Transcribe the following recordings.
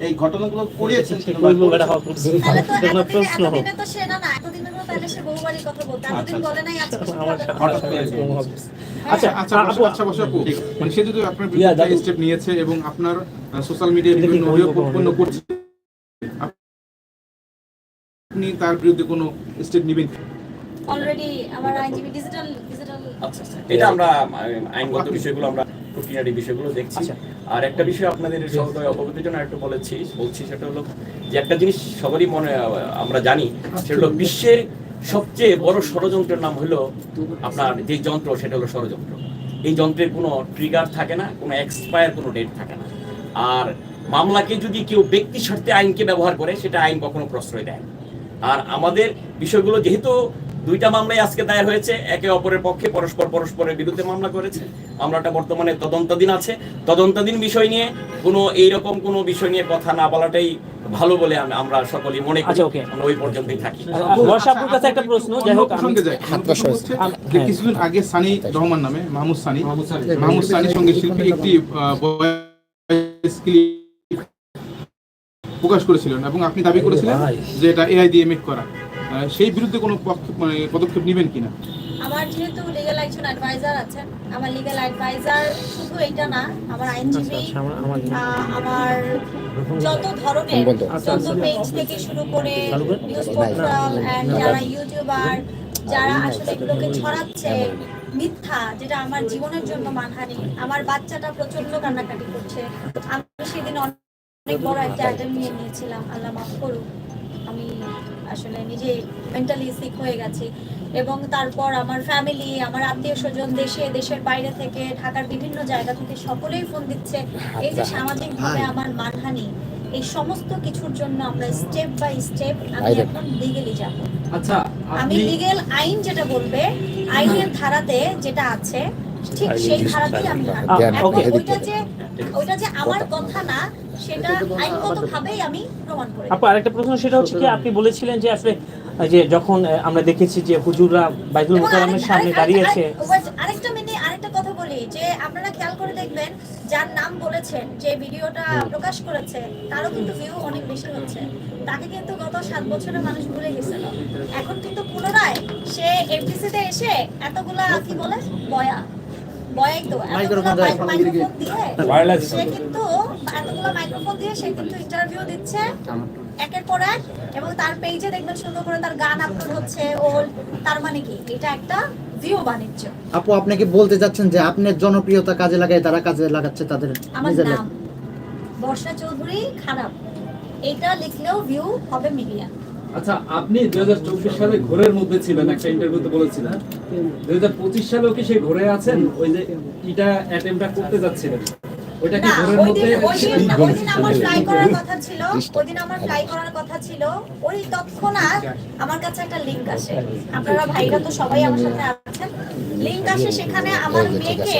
এই ঘটনাগুলো করিয়েছেন আচ্ছা, আচ্ছা। আচ্ছা আপু আচ্ছা বসো আপু। মানে সে যদি আপনার স্টেপ নিয়েছে এবং আপনার সোশ্যাল মিডিয়ায় বিভিন্ন অভিযোগ উৎপন্ন করছে আপনি তার বিরুদ্ধে কোনো স্টেপ নেবেন? Already আমার আইনজীবী digital আচ্ছা আচ্ছা। এটা আমরা আইনগত বিষয়গুলো আমরা খুঁটিনাটি বিষয়গুলো দেখছি। আচ্ছা। আর একটা বিষয় আপনাদের সহদয় অবগতির জন্য একটু বলেছি বলছি সেটা হলো যে একটা জিনিস সবারই মনে আমরা জানি সেটা হলো বিশ্বের সবচেয়ে বড় ষড়যন্ত্রের নাম হলো আপনার যে যন্ত্র সেটা হলো ষড়যন্ত্র। এই যন্ত্রের কোনো ট্রিগার থাকে না কোনো এক্সপায়ার কোনো ডেট থাকে না। আর মামলাকে যদি কেউ ব্যক্তি স্বার্থে আইনকে ব্যবহার করে সেটা আইন কখনো প্রশ্রয় দেয় আর আমাদের বিষয়গুলো যেহেতু দুইটা মামলাই আজকে দায়ের হয়েছে একে অপরের পক্ষে পরস্পর পরস্পরের বিরুদ্ধে মামলা করেছে। মামলাটা বর্তমানে তদন্তাধীন আছে। তদন্তাধীন বিষয় নিয়ে কোনো এইরকম কোনো বিষয় নিয়ে কথা না বলাটাই ভালো বলে আমি- আমরা সকলেই মনে করি। আচ্ছা, আমরা ওই পর্যন্তই থাকি। বর্ষাপুর কাছে একটা প্রশ্ন যাই হোক হ্যাঁ। কিছুদিন আগে সানি রহমান নামে মাহমুদ সানি মাহমুদ সানি। সঙ্গে শিল্পী একটি ভয়েস প্রকাশ করেছিলেন এবং আপনি দাবি করেছিলেন যে এটা এআই দিয়ে মেক করা। সেই বিরুদ্ধে কোনো মানে পদক্ষেপ নেবেন কিনা? আমার যেহেতু লিগ্যাল একজন অ্যাডভাইজার আছেন আমার লিগ্যাল অ্যাডভাইজার শুধু এইটা না আমার আইনজীবী আচ্ছা, আমার- যত ধরনের যত পেজ থেকে শুরু করে নিউজ পোর্টাল যারা ইউটিউবার যারা আসলে এগুলোকে ছড়াচ্ছে মিথ্যা যেটা আমার জীবনের জন্য মানহানি। আমার বাচ্চাটা প্রচণ্ড কান্নাকাটি করছে। আমি সেদিন অনেক বড় একটা অ্যাটেম্প নিয়ে নিয়েছিলাম আল্লাহ মাফ করুক। আমি আসলে নিজে মেন্টালি সিক হয়ে গেছি। এবং তারপর আমার ফ্যামিলি আমার আত্মীয় স্বজন দেশে দেশের বাইরে থেকে ঢাকার বিভিন্ন জায়গা থেকে সকলেই ফোন দিচ্ছে। এই যে সামাজিকভাবে আমার মানহানি এই সমস্ত কিছুর জন্য আমরা স্টেপ বাই স্টেপ আমি এখন লিগেলি যাব। আচ্ছা আমি লিগেল আইন যেটা বলবে আইনের ধারাতে যেটা আছে ঠিক সেই ধারাতেই আমি। আচ্ছা. ওইটা যে ওইটা যে আমার কথা না সেটা আইনগত আমি প্রমাণ করে আপু আরেকটা প্রশ্ন সেটা হচ্ছে কি আপনি বলেছিলেন যে আসলে যে যখন আমরা দেখেছি যে হুজুররা বাইতুল মোকাররমের সামনে দাঁড়িয়েছে। আরেকটা মিনিট আরেকটা কথা বলি যে আপনারা খেয়াল করে দেখবেন যার নাম বলেছেন যে ভিডিওটা প্রকাশ করেছে তারও কিন্তু ভিউ অনেক বেশি হচ্ছে। তাকে কিন্তু গত সাত বছরে মানুষ ভুলে গেছিল এখন কিন্তু পুনরায় সে এফডিসিতে এসে এতগুলা কি বলে? বয়া। বয়াই তো এতগুলা মাইক্রোফোন দিয়ে। সে কিন্তু এতগুলো মাইক্রোফোন দিয়ে সে কিন্তু ইন্টারভিউ দিচ্ছে। একের পর এক এবং তার পেজে দেখবেন সুন্দর করে তার গান আপলোড হচ্ছে ওর তার মানে কি? এটা একটা ভিউ বাণিজ্য। আপু আপনি কি বলতে চাচ্ছেন যে আপনার জনপ্রিয়তা কাজে লাগায় তারা কাজে লাগাচ্ছে তাদের আমার নাম বর্ষা চৌধুরী খারাপ। এটা লিখলেও ভিউ হবে মিলিয়ন আচ্ছা আপনি দুই হাজার চব্বিশ সালে ঘোরের মধ্যে ছিলেন একটা ইন্টারভিউতে বলেছিলেন। দুই হাজার পঁচিশ সালেও কি সেই ঘোরে আছেন? ওই যে এটা অ্যাটেম্পটা করতে যাচ্ছিলেন। ওইটা কি ঘোরের মধ্যে দিন ওই দিন আমার ফ্লাই করার কথা ছিল ওই দিন আমার ফ্লাই করার কথা ছিল ওই তৎক্ষণাৎ আমার কাছে একটা লিংক আসে। আপনারা ভাইরা তো সবাই আমার সাথে আছেন। লিংক আসে সেখানে আমার মেয়েকে.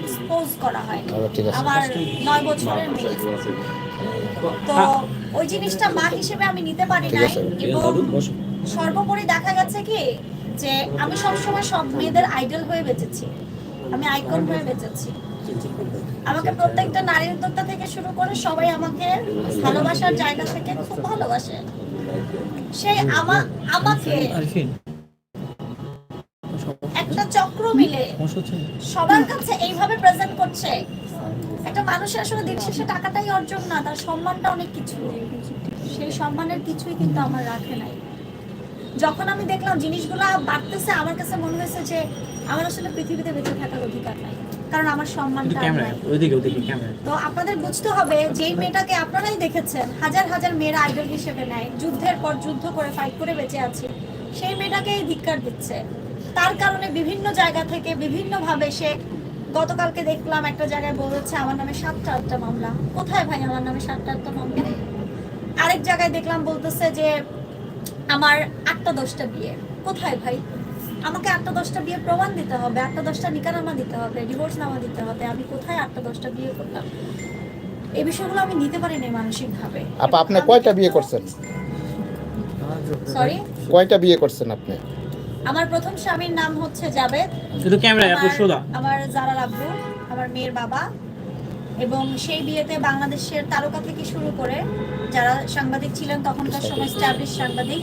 এক্সপোজ করা হয়। আমার নয় বছরের মেয়ে। তো ওই জিনিসটা মা হিসেবে আমি নিতে পারি নাই এবং সর্বোপরি দেখা গেছে কি যে আমি সবসময় সব মেয়েদের আইডল হয়ে বেঁচেছি। আমি আইকন হয়ে বেঁচেছি। আমাকে প্রত্যেকটা নারী উদ্যোক্তা থেকে শুরু করে সবাই আমাকে ভালোবাসার জায়গা থেকে খুব ভালোবাসে। সেই আমা আমাকে একটা চক্র মিলে সবার কাছে এইভাবে প্রেজেন্ট করছে। একটা মানুষের আসলে দিন শেষে টাকাটাই অর্জন না তার সম্মানটা অনেক কিছু। সেই সম্মানের কিছুই কিন্তু আমার রাখে নাই। যখন আমি দেখলাম জিনিসগুলো বাড়তেছে আমার কাছে মনে হয়েছে যে আমার আসলে পৃথিবীতে বেঁচে থাকার অধিকার নাই। কারণ আমার সম্মানটা ওইদিকে ওইদিকে ক্যামেরা। তো আপনাদের বুঝতে হবে যেই মেয়েটাকে আপনারাই দেখেছেন হাজার হাজার মেয়েরা আইডল হিসেবে নেয় যুদ্ধের পর যুদ্ধ করে ফাইট করে বেঁচে আছে সেই মেয়েটাকে ধিক্কার দিচ্ছে। তার কারণে বিভিন্ন জায়গা থেকে বিভিন্ন ভাবে সে গতকালকে দেখলাম একটা জায়গায় বলেছে আমার নামে সাতটা আটটা মামলা। কোথায় ভাই আমার নামে সাতটা আটটা মামলা? আরেক জায়গায় দেখলাম বলতেছে যে আমার আটটা দশটা বিয়ে। কোথায় ভাই? আমাকে আটটা দশটা বিয়ে প্রমাণ দিতে হবে আটটা দশটা নিকানামা দিতে হবে ডিভোর্স নামা দিতে হবে আমি কোথায় আটটা দশটা বিয়ে করলাম? এই বিষয়গুলো আমি নিতে পারিনি মানসিক ভাবে আপা আপনি কয়টা বিয়ে করছেন? সরি কয়টা বিয়ে করছেন আপনি? আমার প্রথম স্বামীর নাম হচ্ছে জাবেদ শুধু ক্যামেরায় আপু আমার- আমার জারা আব্বু আমার মেয়ের বাবা এবং সেই বিয়েতে বাংলাদেশের তারকা থেকে শুরু করে যারা সাংবাদিক ছিলেন তখনকার সময় স্ট্যাবলিশ সাংবাদিক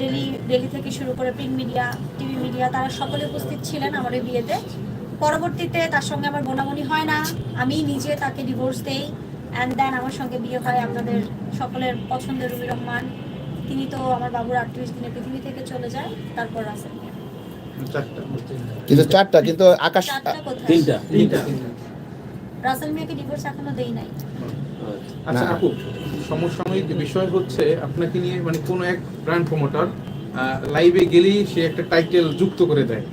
ডেলি ডেলি থেকে শুরু করে প্রিন্ট মিডিয়া টিভি মিডিয়া তারা সকলে উপস্থিত ছিলেন আমার বিয়েতে। পরবর্তীতে তার সঙ্গে আমার বোনাবনি হয় না। আমি নিজে তাকে ডিভোর্স দেই অ্যান্ড দেন আমার সঙ্গে বিয়ে হয় আপনাদের সকলের পছন্দের রুবি রহমান। তিনি তো আমার বাবুর আটত্রিশ দিনে পৃথিবী থেকে চলে যায় তারপর। চারটা কিন্তু চারটা কিন্তু আকাশ কোথায়? তিনটা তিনটা। রাসেল মিয়াকে ডিভোর্স এখনও দেই নাই। আচ্ছা আপু সমসাময়িক বিষয় হচ্ছে আপনাকে নিয়ে মানে কোন এক ব্র্যান্ড প্রমোটার লাইভে গেলেই সে একটা টাইটেল যুক্ত করে দেয়।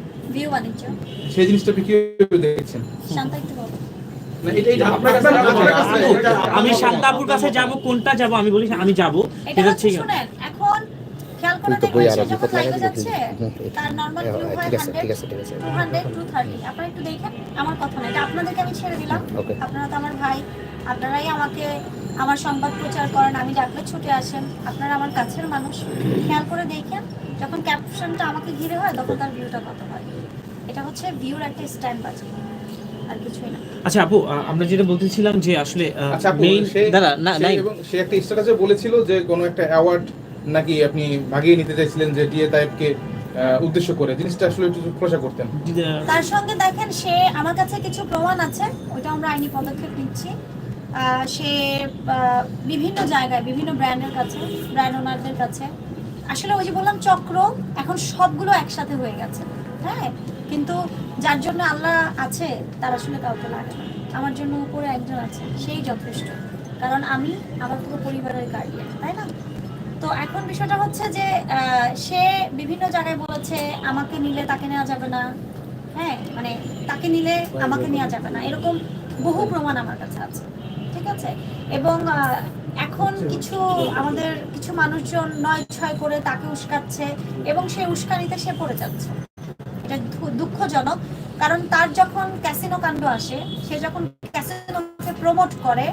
সেই জিনিসটা আপনি কীভাবে দেখছেন? আমি শান্তাপুর কাছে যাব কোনটা যাব আমি বলি আমি যাব। ঠিক এখন খেয়াল করে তার নর্মাল আছে ঠিক আছে ঠিক আছে। আপনারা একটু দেখেন আমার কথা না এটা আপনাদেরকে আমি ছেড়ে দিলাম। আপনারা তো আমার ভাই আপনারাই আমাকে আমার সংবাদ প্রচার করেন আমি ডাকলে ছুটে আসেন। আপনারা আমার কাছের মানুষ। খেয়াল করে দেখেন যখন ক্যাপশনটা আমাকে ঘিরে হয় তখন তার ভিউটা কত হয়। এটা হচ্ছে ভিউর একটা স্ট্যান্ড বাজে আর কিছুই না। আচ্ছা আপু আমরা যেটা বলতেছিলাম যে আসলে আচ্ছা মেইন দাদা না নাই। এবং সে একটা স্ট্যাটাসে বলেছিল যে কোনো একটা অ্যাওয়ার্ড নাকি আপনি ভাগিয়ে নিতে চাইছিলেন যে ডিএ তাইবকে আহ, উদ্দেশ্য করে। জিনিসটা আসলে একটু খোলাসা করতেন। তার সঙ্গে দেখেন সে আমার কাছে কিছু প্রমাণ আছে ওইটা আমরা আইনি পদক্ষেপ নিচ্ছি। সে বিভিন্ন জায়গায় বিভিন্ন ব্র্যান্ডের কাছে ব্র্যান্ড ওনারদের কাছে। আসলে ওই যে বললাম চক্র এখন সবগুলো একসাথে হয়ে গেছে। হ্যাঁ? কিন্তু যার জন্য আল্লাহ আছে তার আসলে কাউকে লাগে না। আমার জন্য উপরে একজন আছে সেই যথেষ্ট। কারণ আমি আমার পুরো পরিবারের গার্ডিয়ান তাই না? তো এখন বিষয়টা হচ্ছে যে সে বিভিন্ন জায়গায় বলেছে আমাকে নিলে তাকে নেওয়া যাবে না। হ্যাঁ? মানে তাকে নিলে আমাকে নেওয়া যাবে না। এরকম বহু প্রমাণ আমার কাছে আছে। ঠিক আছে? এবং এখন কিছু আমাদের কিছু মানুষজন নয় ছয় করে তাকে উস্কাচ্ছে এবং সেই উস্কানিতে সে পড়ে যাচ্ছে। এটা দুঃখজনক। কারণ তার যখন ক্যাসিনো কাণ্ড আসে সে যখন ক্যাসিনোকে প্রমোট করে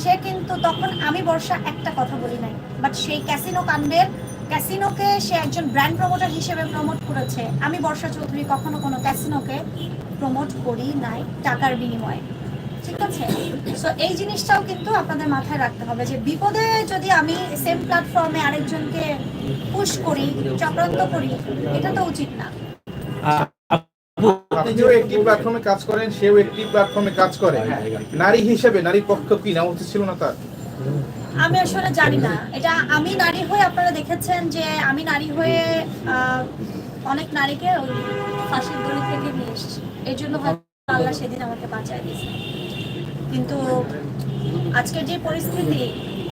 সে কিন্তু তখন আমি বর্ষা একটা কথা বলি নাই বাট সেই ক্যাসিনো কাণ্ডের ক্যাসিনোকে সে একজন ব্র্যান্ড প্রমোটার হিসেবে প্রমোট করেছে। আমি বর্ষা চৌধুরী কখনো কোনো ক্যাসিনোকে প্রমোট করি নাই টাকার বিনিময়ে। ঠিক আছে? সো এই জিনিসটাও কিন্তু আপনাদের মাথায় রাখতে হবে যে বিপদে যদি আমি সেম প্ল্যাটফর্মে আরেকজনকে পুশ করি চক্রান্ত করি এটা তো উচিত না। আপনিও একটি প্ল্যাটফর্মে কাজ করেন সেও একটি প্ল্যাটফর্মে কাজ করে। নারী হিসেবে নারী পক্ষ কি? নেওয়া উচিত ছিল না তার? আমি আসলে জানি না। এটা আমি নারী হয়ে আপনারা দেখেছেন যে আমি নারী হয়ে আহ, অনেক নারীকে ওই ফাঁসির দড়ি থেকে নিয়ে এসেছি। এই জন্য হয়তো আল্লাহ সেদিন আমাকে বাঁচায় দিয়েছে কিন্তু আজকের যে পরিস্থিতি